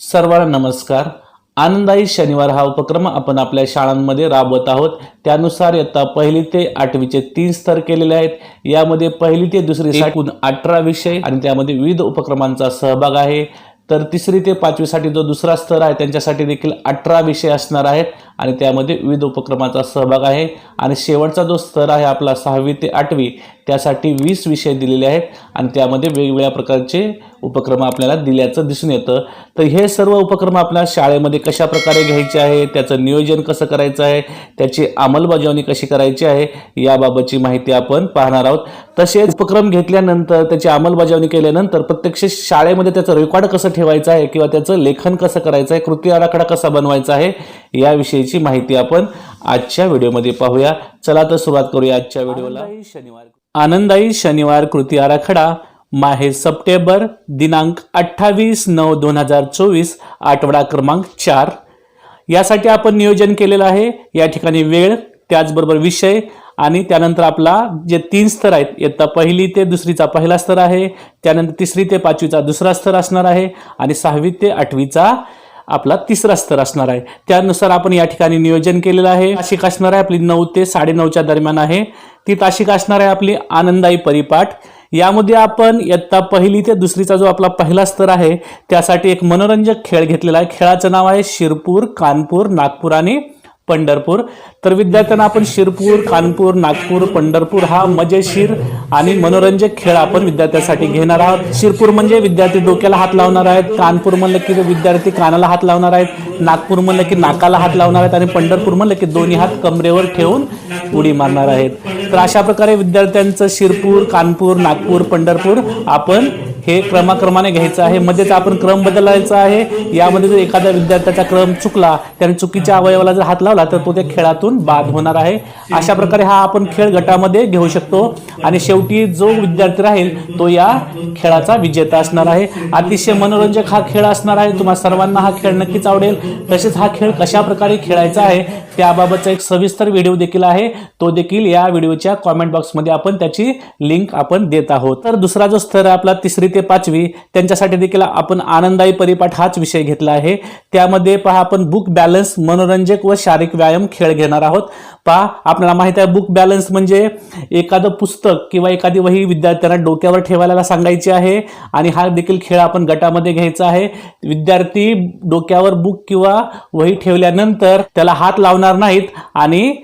सर्वांना नमस्कार. आनंदाई शनिवार हा उपक्रम आपण आपल्या शाळांमध्ये राबवत आहोत. त्यानुसार इयत्ता पहिली ते आठवीचे तीन स्तर केलेले आहेत. यामध्ये पहिली ते दुसरी एकूण अठरा विषय आणि त्यामध्ये विविध उपक्रमांचा सहभाग आहे. तर तिसरी ते पाचवीसाठी जो दुसरा स्तर आहे त्यांच्यासाठी देखील अठरा विषय असणार आहेत आणि त्यामध्ये विविध उपक्रमाचा सहभाग आहे. आणि शेवटचा जो स्तर आहे आपला सहावी ते आठवी त्यासाठी वीस विषय दिलेले आहेत आणि त्यामध्ये वेगवेगळ्या प्रकारचे उपक्रम आपल्याला दिल्याचं दिसून येतं. तर हे सर्व उपक्रम आपल्या शाळेमध्ये कशा प्रकारे घ्यायचे आहे त्याचं नियोजन कसं करायचं आहे त्याची अंमलबजावणी कशी करायची आहे याबाबतची माहिती आपण पाहणार आहोत. तसेच उपक्रम घेतल्यानंतर त्याची अंमलबजावणी केल्यानंतर प्रत्यक्ष शाळेमध्ये त्याचं रेकॉर्ड कसं ठेवायचं आहे किंवा त्याचं लेखन कसं करायचं आहे कृती आराखडा कसा बनवायचा आहे याविषयीची माहिती आपण आजच्या व्हिडिओमध्ये पाहूया. चला तर सुरुवात करूया आजच्या व्हिडिओला. शनिवार. आनंदाई शनिवार कृती आराखडा. माहे सप्टेंबर दिनांक अठ्ठावीस नऊ दोन हजार चोवीस आठवडा क्रमांक चार. यासाठी आपण नियोजन केलेलं आहे. या ठिकाणी वेळ त्याचबरोबर विषय आणि त्यानंतर आपला जे तीन स्तर आहेत इयत्ता पहिली ते दुसरीचा पहिला स्तर आहे त्यानंतर तिसरी ते पाचवीचा दुसरा स्तर असणार आहे आणि सहावी ते आठवीचा आपला तिसरा स्तर असणार आहे. त्यानुसार आपण या ठिकाणी नियोजन केलेलं आहे. ताशिक असणार आहे आपली नऊ ते साडेनऊच्या दरम्यान आहे. ती ताशिक असणार आहे आपली आनंदाई परिपाठ. यामध्ये आपण इयत्ता पहिली ते दुसरीचा जो आपला पहिला स्तर आहे त्यासाठी एक मनोरंजक खेळ घेतलेला आहे. खेळाचं नाव आहे शिरपूर कानपूर नागपूर आणि पंढरपूर. तर विद्यार्थ्यांना आपण शिरपूर कानपूर नागपूर पंढरपूर हा मजेशीर आणि मनोरंजक खेळ आपण विद्यार्थ्यांसाठी घेणार आहोत. शिरपूर म्हणजे विद्यार्थी डोक्याला हात लावणार आहेत कानपूर म्हणलं की विद्यार्थी कानाला हात लावणार आहेत नागपूर म्हणलं की नाकाला हात लावणार आहेत आणि पंढरपूर म्हणलं की दोन्ही हात कमरेवर ठेवून उडी मारणार आहेत. तर अशा प्रकारे विद्यार्थ्यांचं शिरपूर कानपूर नागपूर पंढरपूर आपण हे क्रमाक्रमाने घ्यायचं आहे. मध्येच आपण क्रम बदलायचा आहे. यामध्ये जर एखाद्या विद्यार्थ्याचा क्रम चुकला त्याने चुकीच्या अवयवाला जर हात लावला तर तो त्या खेळातून बाद होणार आहे. अशा प्रकारे हा आपण खेळ गटामध्ये घेऊ शकतो. आणि शेवटी जो विद्यार्थी राहील तो या खेळाचा विजेता असणार आहे. अतिशय मनोरंजक हा खेळ असणार आहे. तुम्हाला सर्वांना हा खेळ नक्कीच आवडेल. तसेच हा खेळ कशा प्रकारे खेळायचा आहे त्याबाबतचा एक सविस्तर व्हिडिओ देखील आहे. तो देखील या व्हिडिओच्या कॉमेंट बॉक्समध्ये आपण त्याची लिंक आपण देत आहोत. तर दुसरा जो स्तर आपला तिसरी ते पाचवी त्यांच्यासाठी देखील आपण आनंददायी परिपाठ हाच विषय घेतला आहे. त्यामध्ये पहा आपण बुक बॅलन्स मनोरंजक व शारीरिक व्यायाम खेळ घेणार आहोत. पहा आपल्याला माहीत आहे बुक बॅलन्स म्हणजे एखादं पुस्तक किंवा एखादी वही विद्यार्थ्यांना डोक्यावर ठेवायला सांगायची आहे आणि हा देखील खेळ आपण गटामध्ये घ्यायचा आहे. विद्यार्थी डोक्यावर बुक किंवा वही ठेवल्यानंतर त्याला हात लावणार नाहीत आणि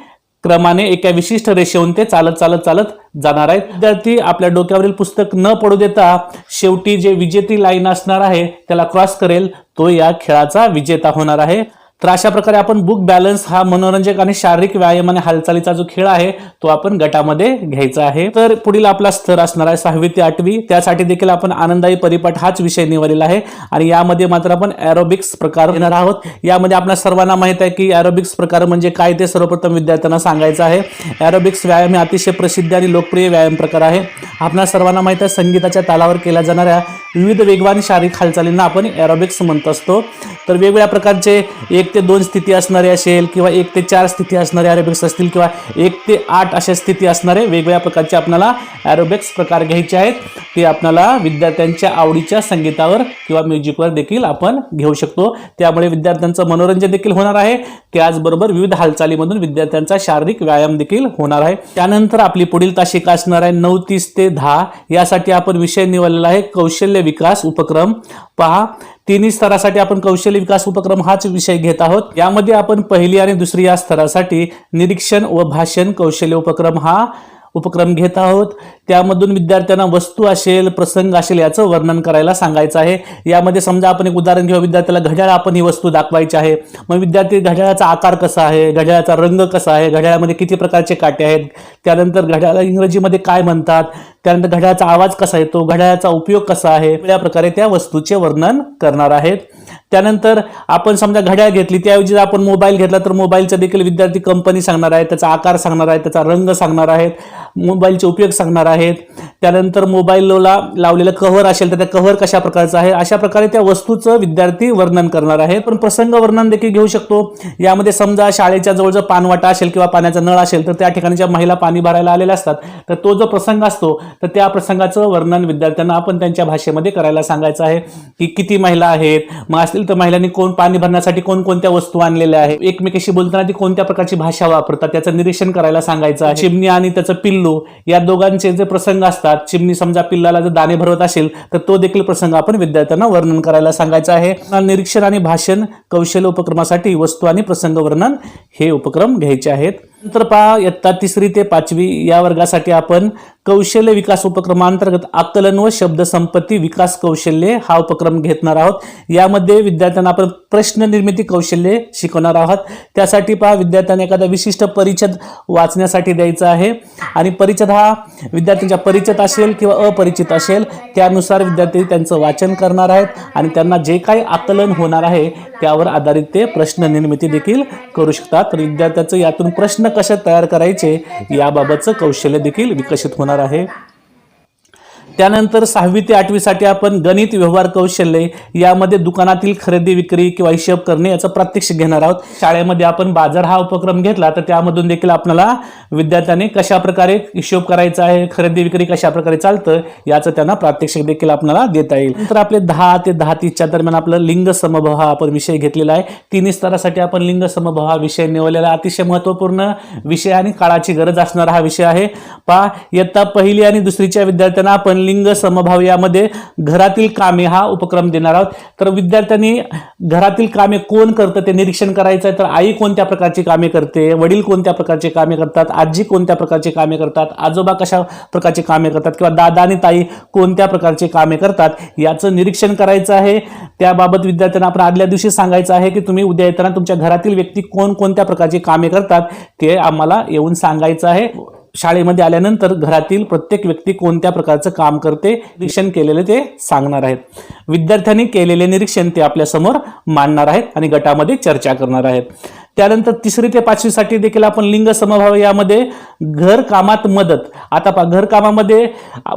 क्रमाने एका विशिष्ट रेषेहून ते चालत चालत चालत जाणार आहेत. विद्यार्थी आपल्या डोक्यावरील पुस्तक न पडू देता शेवटी जे विजेती लाईन असणार आहे त्याला क्रॉस करेल. तो या खेळाचा विजेता होणार आहे. तर अशा प्रकारे आपण बुक बॅलन्स हा मनोरंजक आणि शारीरिक व्यायाम आणि हालचालीचा जो खेळ आहे तो आपण गटामध्ये घ्यायचा आहे. तर पुढील आपला स्तर असणार आहे सहावी ते आठवी. त्यासाठी देखील आपण आनंदाई परिपाठ हाच विषय निवडलेला आहे. आणि यामध्ये मात्र आपण ॲरोबिक्स प्रकार घेणार आहोत. यामध्ये आपल्या सर्वांना माहीत आहे की ॲरोबिक्स प्रकार म्हणजे काय ते सर्वप्रथम विद्यार्थ्यांना सांगायचं आहे. ॲरोबिक्स व्यायाम हे अतिशय प्रसिद्ध आणि लोकप्रिय व्यायाम प्रकार आहे. आपल्या सर्वांना माहीत आहे संगीताच्या तालावर केल्या जाणाऱ्या विविध वेगवान शारीरिक हालचालींना आपण ॲरोबिक्स म्हणत असतो. तर वेगवेगळ्या प्रकारचे एक ते दोन स्थिती असणारे असेल किंवा एक ते चार स्थिती असणारे ॲरोबिक्स असतील किंवा एक ते आठ अशा स्थिती असणारे वेगवेगळ्या प्रकारचे आपल्याला ॲरोबिक्स प्रकार घ्यायचे आहेत. ते आपल्याला विद्यार्थ्यांच्या आवडीच्या संगीतावर किंवा म्युझिकवर देखील आपण घेऊ शकतो. त्यामुळे विद्यार्थ्यांचं मनोरंजन देखील होणार आहे. त्याचबरोबर विविध हालचालीमधून विद्यार्थ्यांचा शारीरिक व्यायाम देखील होणार आहे. त्यानंतर आपली पुढील तासिका असणार आहे नऊ तीस ते दहा. यासाठी आपण विषय निवडलेला आहे. कौशल्य विकास उपक्रम. पहा. तिन्ही स्तरासाठी आपण कौशल्य विकास उपक्रम हाच विषय घेत आहोत. यामध्ये आपण पहिली आणि दुसरी या स्तरासाठी निरीक्षण व भाषण कौशल्य उपक्रम हा उपक्रम घेत आहोत. त्यामधून विद्यार्थ्यांना वस्तू असेल प्रसंग असेल याचं वर्णन करायला सांगायचं आहे. यामध्ये समजा आपण एक उदाहरण घेऊ विद्यार्थ्याला घड्याळ आपण ही वस्तू दाखवायची आहे. मग विद्यार्थी घड्याळाचा आकार कसा आहे? घड्याळाचा रंग कसा आहे? घड्याळामध्ये किती प्रकारचे काटे आहेत? त्यानंतर घड्याळाला इंग्रजीमध्ये काय म्हणतात? त्यानंतर घड्याळाचा आवाज कसा येतो? घड्याळाचा उपयोग कसा आहे? या प्रकारे त्या वस्तूचे वर्णन करणार आहेत. त्यानंतर आपण समजा घड्याळ घेतली त्याऐवजी जर आपण मोबाईल घेतला तर मोबाईलचा देखील विद्यार्थी कंपनी सांगणार आहे त्याचा आकार सांगणार आहे त्याचा रंग सांगणार आहेत मोबाईलचे उपयोग सांगणार आहेत. त्यानंतर मोबाईलला लावलेलं कव्हर असेल तर त्या कव्हर कशा प्रकारचं आहे? अशा प्रकारे त्या वस्तूचं विद्यार्थी वर्णन करणार आहे. पण प्रसंग वर्णन देखील घेऊ शकतो. यामध्ये समजा शाळेच्या जवळ जर पानवाटा असेल किंवा पाण्याचा नळ असेल तर त्या ठिकाणी ज्या महिला पाणी भरायला आलेल्या असतात तर तो जो प्रसंग असतो तर त्या प्रसंगाचं वर्णन विद्यार्थ्यांना आपण त्यांच्या भाषेमध्ये करायला सांगायचं आहे की किती महिला आहेत मग असतील तर महिलांनी कोण पाणी भरण्यासाठी कोणकोणत्या वस्तू आणलेल्या आहे एकमेकीशी बोलताना ती कोणत्या प्रकारची भाषा वापरतात? त्याचं निरीक्षण करायला सांगायचं आहे. चिमणी आणि त्याचं पिल्लू या दोघांचे जे प्रसंग असतात चिमणी समजा पिल्लाला जर दाणे भरवत असेल तर तो देखील प्रसंग आपण विद्यार्थ्यांना वर्णन करायला सांगायचा आहे. निरीक्षण आणि भाषण कौशल्य उपक्रमासाठी वस्तू आणि प्रसंग वर्णन हे उपक्रम घ्यायचे आहेत. नंतर पहा इयत्ता तिसरी ते पाचवी या वर्गासाठी आपण कौशल्य विकास उपक्रमांतर्गत आकलन व शब्दसंपत्ती विकास कौशल्य हा उपक्रम घेतणार आहोत. यामध्ये विद्यार्थ्यांना आपण प्रश्न निर्मिती कौशल्य शिकवणार आहोत. त्यासाठी पहा विद्यार्थ्यांना एखादा विशिष्ट परिच्छेद वाचण्यासाठी द्यायचा आहे. आणि परिचद हा विद्यार्थ्यांच्या परिचित असेल किंवा अपरिचित असेल त्यानुसार विद्यार्थी त्यांचं वाचन करणार आहेत. आणि त्यांना जे काही आकलन होणार आहे त्यावर आधारित ते प्रश्न निर्मिती देखील करू शकतात. तर विद्यार्थ्याचं यातून प्रश्न कसे तयार करायचे याबाबतचं कौशल्य देखील विकसित होणार आहे. त्यानंतर सहावी ते आठवीसाठी आपण गणित व्यवहार कौशल्य यामध्ये दुकानातील खरेदी विक्री किंवा हिशोब करणे याचं प्रात्यक्षिक घेणार आहोत. शाळेमध्ये आपण बाजार हा उपक्रम घेतला तर त्यामधून देखील आपल्याला विद्यार्थ्यांनी कशा प्रकारे हिशोब करायचा आहे खरेदी विक्री कशाप्रकारे चालतं याचं त्यांना प्रात्यक्षिक देखील आपल्याला देता येईल. तर आपले दहा ते दहा तीसच्या दरम्यान आपलं लिंग समभाव हा आपण विषय घेतलेला आहे. तिन्ही स्तरासाठी आपण लिंग समभाव हा विषय निवडलेला अतिशय महत्त्वपूर्ण विषय आणि काळाची गरज असणारा हा विषय आहे. पहा इयत्ता पहिली आणि दुसरीच्या विद्यार्थ्यांना आपण लिंग समभाव यामध्ये घरातील कामे हा उपक्रम देणार आहोत. तर विद्यार्थ्यांनी घरातील कामे कोण करतं ते निरीक्षण करायचं आहे. तर आई कोणत्या प्रकारची कामे करते? वडील कोणत्या प्रकारचे कामे करतात? आजी कोणत्या प्रकारचे कामे करतात? आजोबा कशा प्रकारचे कामे करतात? किंवा दादा आणि ताई कोणत्या प्रकारचे कामे करतात? याचं निरीक्षण करायचं आहे. त्याबाबत विद्यार्थ्यांना आपण आदल्या दिवशी सांगायचं आहे की तुम्ही उद्या येताना तुमच्या घरातील व्यक्ती कोण कोणत्या प्रकारची कामे करतात ते आम्हाला येऊन सांगायचं आहे. शाळेमध्ये आल्यानंतर घरातील प्रत्येक व्यक्ती कोणत्या प्रकारचं काम करते निरीक्षण केलेले ते सांगणार आहेत. विद्यार्थ्यांनी केलेले निरीक्षण ते आपल्यासमोर मांडणार आहेत आणि गटामध्ये चर्चा करणार आहेत. त्यानंतर तिसरी ते पाचवीसाठी देखील आपण लिंग समभाव यामध्ये घरकामात मदत. आता पहा घरकामामध्ये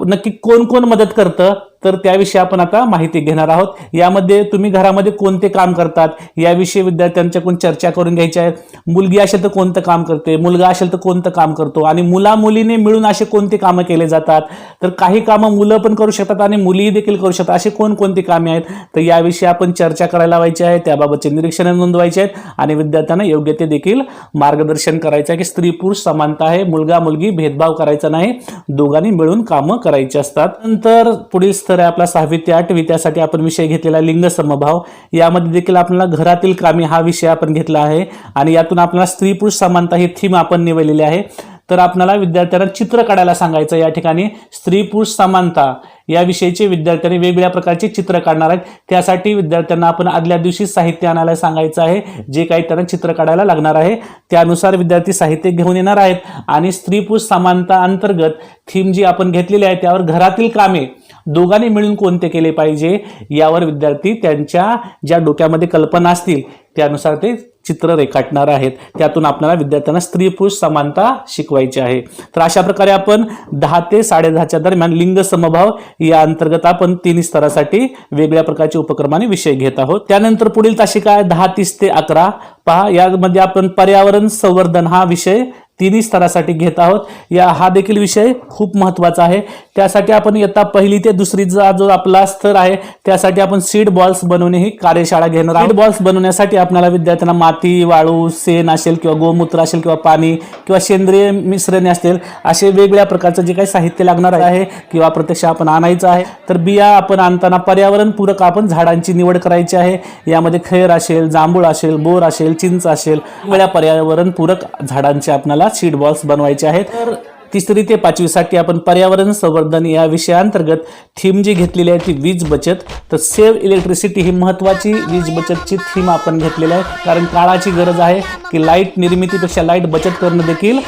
नक्की कोण कोण मदत करतं? तर त्याविषयी आपण आता माहिती घेणार आहोत. यामध्ये तुम्ही घरामध्ये कोणते काम करतात? याविषयी विद्यार्थ्यांच्याकडून चर्चा करून घ्यायची आहे. मुलगी असेल तर कोणतं काम करते? मुलगा असेल तर कोणतं काम करतो? आणि मुला मुलीने मिळून असे कोणते कामं केले जातात? तर काही कामं मुलं पण करू शकतात आणि मुलीही देखील करू शकतात. असे कोणकोणती कामे आहेत? तर याविषयी आपण चर्चा करायला व्हायची आहे. त्याबाबतचे निरीक्षण नोंदवायचे आहेत आणि विद्यार्थ्यांना योग्य ते देखील मार्गदर्शन करायचं आहे की स्त्री पुरुष समानता आहे. मुलगा मुलगी भेदभाव करायचा नाही. दोघांनी मिळून कामं करायची असतात. नंतर पुढील स्तर आहे आपला सहावी ते आठवी. त्यासाठी आपण विषय घेतलेला लिंग समभाव. यामध्ये देखील आपल्याला घरातील कामे हा विषय आपण घेतला आहे. आणि यातून आपल्याला स्त्री पुरुष समानता ही थीम आपण निवडलेली आहे. तर आपल्याला विद्यार्थ्यांना चित्र काढायला सांगायचं या ठिकाणी स्त्री पुरुष समानता या विषयीचे विद्यार्थ्यांनी वेगवेगळ्या प्रकारचे चित्र काढणार आहेत. त्यासाठी विद्यार्थ्यांना आपण आदल्या दिवशी साहित्य आणायला सांगायचं आहे. जे काही त्यांना चित्र काढायला लागणार आहे. त्यानुसार विद्यार्थी साहित्य घेऊन येणार आहेत. आणि स्त्री पुरुष समानता अंतर्गत थीम जी आपण घेतलेली आहे त्यावर घरातील कामे दोघांनी मिळून कोणते केले पाहिजे यावर विद्यार्थी त्यांच्या ज्या डोक्यामध्ये कल्पना असतील त्यानुसार ते चित्र रेखाटणार आहेत. त्यातून आपल्याला विद्यार्थ्यांना स्त्री पुरुष समानता शिकवायची आहे. तर अशा प्रकारे आपण दहा ते साडेदहाच्या दरम्यान लिंग समभाव या अंतर्गत आपण तिन्ही स्तरासाठी वेगळ्या प्रकारचे उपक्रमाने विषय घेत आहोत. त्यानंतर पुढील तासिका आहे दहा तीस ते अकरा. पहा यामध्ये आपण पर्यावरण संवर्धन हा विषय तिन्ही स्तरासाठी घेत आहोत. या हा देखील विषय खूप महत्त्वाचा आहे. त्यासाठी आपण इयत्ता पहिली ते दुसरीचा जो आपला स्तर आहे त्यासाठी आपण सीड बॉल्स बनवणे ही कार्यशाळा घेणार आहोत. बॉल्स बनवण्यासाठी आपल्याला विद्यार्थ्यांना माती वाळू सेन असेल किंवा गोमूत्र असेल किंवा पाणी किंवा सेंद्रिय मिश्रणे असतील असे वेगवेगळ्या प्रकारचं जे काही साहित्य लागणार आहे किंवा प्रत्यक्ष आपण आणायचं आहे तर बिया आपण आणताना पर्यावरणपूरक आपण झाडांची निवड करायची आहे. यामध्ये खैर असेल जांभूळ असेल बोर असेल चिंच असेल वेगळ्या पर्यावरणपूरक झाडांचे आपल्याला सीड बॉल्स बनवायचे आहेत. तर तिसरी ते पाचवीसाठी आपण पर्यावरण संवर्धन या विषयाअंतर्गत थीम जी घेतलेली आहे ती वीज बचत. तर सेव्ह इलेक्ट्रिसिटी ही महत्त्वाची वीज बचतची थीम आपण घेतलेली आहे. कारण काळाची गरज आहे की लाइट निर्मितीपेक्षा लाइट बचत करणं देखील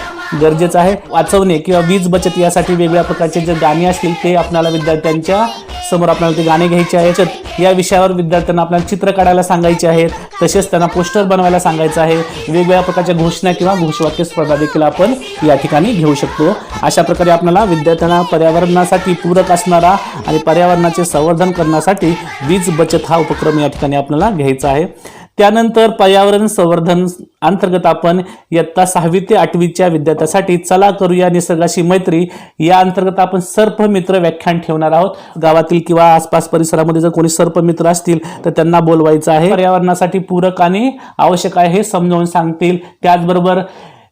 गरजेचं आहे. वाचवणे किंवा वीज बचत यासाठी वेगवेगळ्या प्रकारचे जे गाणी असतील ते आपल्याला विद्यार्थ्यांच्या समोर आपल्याला ते गाणे घ्यायचे आहेत. या विषयावर विद्यार्थ्यांना आपल्याला चित्र काढायला सांगायचे आहेत. तसेच त्यांना पोस्टर बनवायला सांगायचं आहे. वेगवेगळ्या प्रकारच्या घोषणा किंवा घोषवाक्य स्पर्धा देखील आपण या ठिकाणी घेऊ शकतो. अशा प्रकारे आपल्याला विद्यार्थ्यांना पर्यावरणासाठी पूरक असणारा आणि पर्यावरणाचे संवर्धन करण्यासाठी वीज बचत हा उपक्रम या ठिकाणी आपल्याला घ्यायचा आहे. त्यानंतर पर्यावरण संवर्धन अंतर्गत आपण इयत्ता सहावी ते आठवीच्या विद्यार्थ्यासाठी चला करूया निसर्गाशी मैत्री. या अंतर्गत आपण सर्पमित्र व्याख्यान ठेवणार आहोत. गावातील किंवा आसपास परिसरामध्ये जर कोणी सर्पमित्र असतील तर त्यांना बोलवायचं आहे. पर्यावरणासाठी पूरक आणि आवश्यक आहे हे समजावून सांगतील. त्याचबरोबर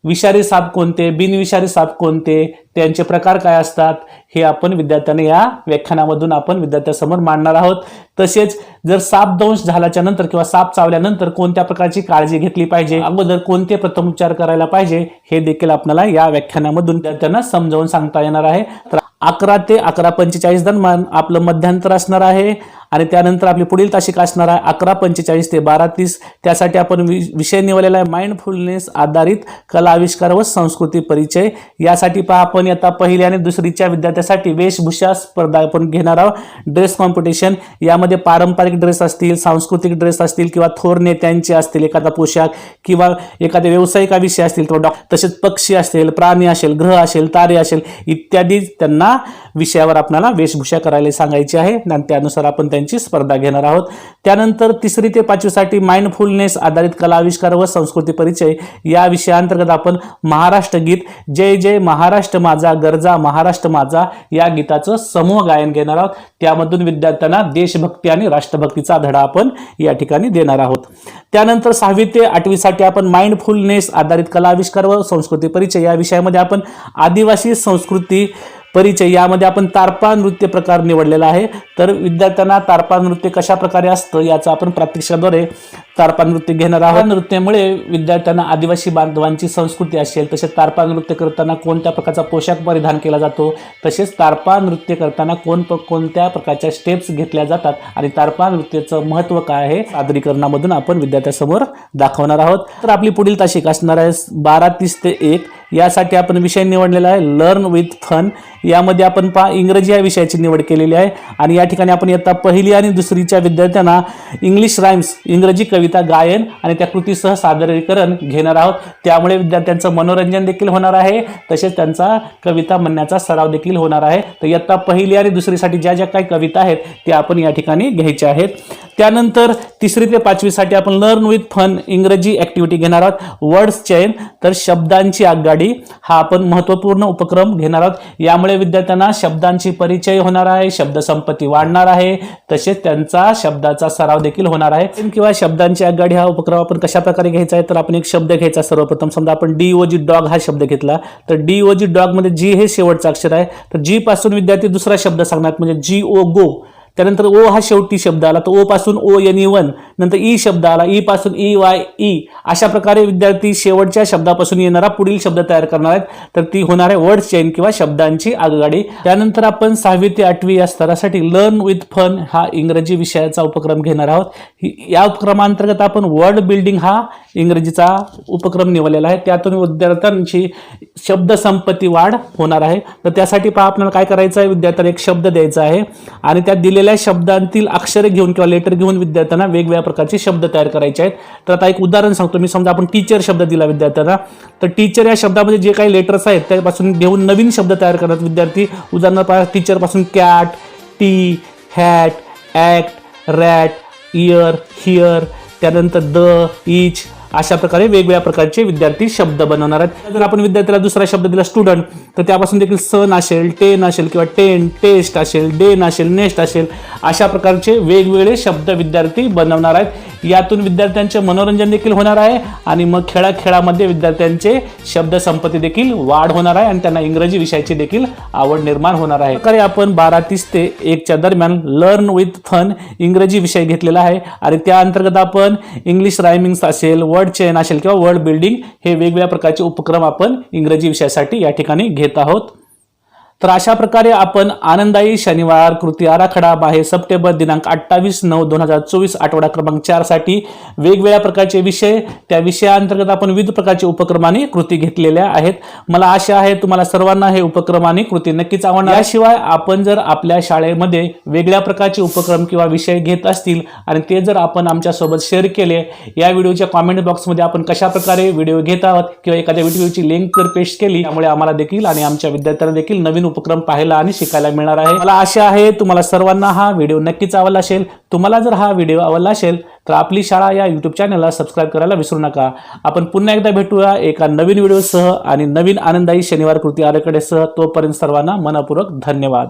विषारी साप कोणते? बिनविषारी साप कोणते? त्यांचे प्रकार काय असतात? हे आपण विद्यार्थ्यांना या व्याख्यानामधून आपण विद्यार्थ्यासमोर मांडणार आहोत. तसेच जर साप दंश झाल्याच्यानंतर किंवा साप चावल्यानंतर कोणत्या प्रकारची काळजी घेतली पाहिजे? अगोदर कोणते प्रथमोपचार करायला पाहिजे? हे देखील आपल्याला या व्याख्यानामधून विद्यार्थ्यांना समजावून सांगता येणार आहे. तर अकरा ते अकरा पंचेचाळीस दरम्यान आपलं मध्यांतर असणार आहे. आणि त्यानंतर आपली पुढील तासिक असणार आहे अकरा पंचेचाळीस ते बारा तीस. त्यासाठी आपण वि- विषय निवडलेला आहे माइंडफुलनेस आधारित कला आविष्कार व संस्कृती परिचय. यासाठी पहा आपण आता पहिल्या आणि दुसरीच्या विद्यार्थ्यासाठी वेशभूषा स्पर्धा आपण घेणार आहोत. ड्रेस कॉम्पिटिशन यामध्ये पारंपरिक ड्रेस असतील सांस्कृतिक ड्रेस असतील किंवा थोर नेत्यांचे असतील एखादा पोशाख किंवा एखाद्या व्यावसायिकाविषयी असतील किंवा डॉ तसेच पक्षी असेल प्राणी असेल ग्रह असेल तारे असेल इत्यादी त्यांना विषयावर आपल्याला वेशभूषा करायला सांगायची आहे. आणि त्यानुसार आपण त्यांची स्पर्धा घेणार आहोत. त्यानंतर तिसरी ते पाचवीसाठी माइंडफुलनेस आधारित कला आविष्कार व संस्कृती परिचय या विषयाअंतर्गत आपण महाराष्ट्र गीत जय जय महाराष्ट्र माझा गरजा महाराष्ट्र माझा या गीताचं समूह गायन घेणार आहोत. त्यामधून विद्यार्थ्यांना देशभक्ती आणि राष्ट्रभक्तीचा धडा आपण या ठिकाणी देणार आहोत. त्यानंतर सहावी ते आठवीसाठी आपण माइंडफुलनेस आधारित कला आविष्कार व संस्कृती परिचय या विषयामध्ये आपण आदिवासी संस्कृती परिचय. यामध्ये आपण तारपा नृत्य प्रकार निवडलेला आहे. तर विद्यार्थ्यांना तारपा नृत्य कशा प्रकारे असतं याचा आपण प्रात्यक्षिकाद्वारे तारपा नृत्य घेणार आहोत. नृत्यामुळे विद्यार्थ्यांना आदिवासी बांधवांची संस्कृती असेल तसेच तारपा नृत्य करताना कोणत्या प्रकारचा पोशाख परिधान केला जातो तसेच तारपा नृत्य करताना कोण कोणत्या प्रकारच्या स्टेप्स घेतल्या जातात आणि तारपा नृत्याचं महत्त्व काय आहे सादरीकरणामधून आपण विद्यार्थ्यासमोर दाखवणार आहोत. तर आपली पुढील तासिक असणार आहे बारा तीस ते एक. यासाठी आपण विषय निवडलेला आहे लर्न विथ फन यामध्ये आपण पहा इंग्रजी या विषयाची निवड केलेली आहे. आणि या ठिकाणी आपण इयत्ता पहिली आणि दुसरीच्या विद्यार्थ्यांना इंग्लिश राईम्स इंग्रजी कवी कविता गायन आणि त्या कृतीसह सादरीकरण घेणार आहोत. त्यामुळे विद्यार्थ्यांचं मनोरंजन देखील होणार आहे. तसेच त्यांचा कविता म्हणण्याचा सराव देखील होणार आहे. तर इयत्ता पहिली आणि दुसरीसाठी ज्या ज्या काही कविता आहेत त्या आपण या ठिकाणी घ्यायच्या आहेत. त्यानंतर तिसरी ते पाचवीसाठी आपण लर्न विथ फन इंग्रजी ॲक्टिव्हिटी घेणार आहोत. वर्ड्स चेन तर शब्दांची आगगाडी हा आपण महत्त्वपूर्ण उपक्रम घेणार आहोत. यामुळे विद्यार्थ्यांना शब्दांची परिचय होणार आहे शब्दसंपत्ती वाढणार आहे तसेच त्यांचा शब्दाचा सराव देखील होणार आहे. किंवा शब्दांची आगगाडी हा उपक्रम आपण कशा प्रकारे घ्यायचा आहे तर आपण एक शब्द घ्यायचा सर्वप्रथम. समजा आपण डी ओ जी डॉग हा शब्द घेतला तर डी ओ जी जी हे शेवटचं अक्षर आहे. तर जी पासून विद्यार्थी दुसरा शब्द सांगणार म्हणजे जी ओ गो त्यानंतर ओ हा शेवटी शब्द आला. तर ओ पासून ओ एन ई वन नंतर ई शब्द आला. ई पासून ई वाय ई. अशा प्रकारे विद्यार्थी शेवटच्या शब्दापासून येणारा पुढील शब्द तयार करणार आहेत. तर ती होणार आहे वर्ड चेन किंवा शब्दांची आगगाडी. त्यानंतर आपण सहावी ते आठवी या स्तरासाठी लर्न विथ फन हा इंग्रजी विषयाचा उपक्रम घेणार आहोत. या उपक्रमांतर्गत आपण वर्ड बिल्डिंग हा इंग्रजीचा उपक्रम निवडलेला आहे. त्यातून विद्यार्थ्यांची शब्दसंपत्ती वाढ होणार आहे. तर त्यासाठी पहा आपल्याला काय करायचं आहे? विद्यार्थ्यांना एक शब्द द्यायचा आहे. आणि त्या दिलेल्या शब्दांतील अक्षरे घेऊन किंवा लेटर घेऊन विद्यार्थ्यांना वेगवेगळ्या प्रकारचे शब्द तयार करायचे आहेत. तर आता एक उदाहरण सांगतो. मी समजा आपण टीचर शब्द दिला विद्यार्थ्यांना. तर टीचर या शब्दामध्ये जे काही लेटर्स आहेत त्यापासून घेऊन नवीन शब्द तयार करतात विद्यार्थी. उदाहरणार्थ टीचरपासून cat T hat act rat ear hear त्यानंतर द इच अशा प्रकारे वेगवेगळ्या प्रकारचे विद्यार्थी शब्द बनवणार आहेत. जर आपण विद्यार्थ्याला दुसरा शब्द दिला स्टुडंट तर त्यापासून देखील सन असेल टेन असेल किंवा टेन टेस्ट असेल डेन असेल नेस्ट असेल अशा प्रकारचे वेगवेगळे शब्द विद्यार्थी बनवणार आहेत. यातून विद्यार्थ्यांचे मनोरंजन देखील होणार आहे आणि मग खेळाखेळामध्ये विद्यार्थ्यांचे शब्दसंपत्ती देखील वाढ होणार आहे आणि त्यांना इंग्रजी विषयाची देखील आवड निर्माण होणार आहे. प्रकारे आपण बारा तीस ते एकच्या दरम्यान लर्न विथ फन इंग्रजी विषय घेतलेला आहे आणि त्या अंतर्गत आपण इंग्लिश रायमिंग्स असेल वर्ड चेन असेल किंवा वर्ड बिल्डिंग हे वेगवेगळ्या प्रकारचे उपक्रम आपण इंग्रजी विषयासाठी या ठिकाणी घेत आहोत. तर अशा प्रकारे आपण आनंदायी शनिवार कृती आराखडा बाहेर सप्टेंबर दिनांक अठ्ठावीस नऊ दोन हजार चोवीस आठवडा क्रमांक चारसाठी वेगवेगळ्या प्रकारचे विषय त्या विषयाअंतर्गत आपण विविध प्रकारचे उपक्रमाने आणि कृती घेतलेल्या आहेत. मला आशा आहे तुम्हाला सर्वांना हे उपक्रम आणि कृती नक्कीच आवडणार. याशिवाय आपण जर आपल्या शाळेमध्ये वेगळ्या प्रकारचे उपक्रम किंवा विषय घेत असतील आणि ते जर आपण आमच्यासोबत शेअर केले या व्हिडिओच्या कॉमेंट बॉक्समध्ये आपण कशा प्रकारे व्हिडिओ घेत आहोत किंवा एखाद्या व्हिडिओची लिंक जर पेस्ट केली त्यामुळे आम्हाला देखील आणि आमच्या विद्यार्थ्यांना देखील नवीन नवीन उपक्रम पाहायला आणि शिकायला मिळणार आहे. मला आशा आहे तुम्हाला सर्वांना हा व्हिडिओ नक्कीच आवडला असेल. तुम्हाला जर हा व्हिडिओ आवडला असेल तर आपली शाळा या यूट्यूब चॅनलला सबस्क्राईब करायला विसरू नका. आपण पुन्हा एकदा भेटूया एका नवीन व्हिडिओसह आणि नवीन आनंदायी शनिवार कृती आराखड्यासह. तोपर्यंत सर्वांना मनपूर्वक धन्यवाद.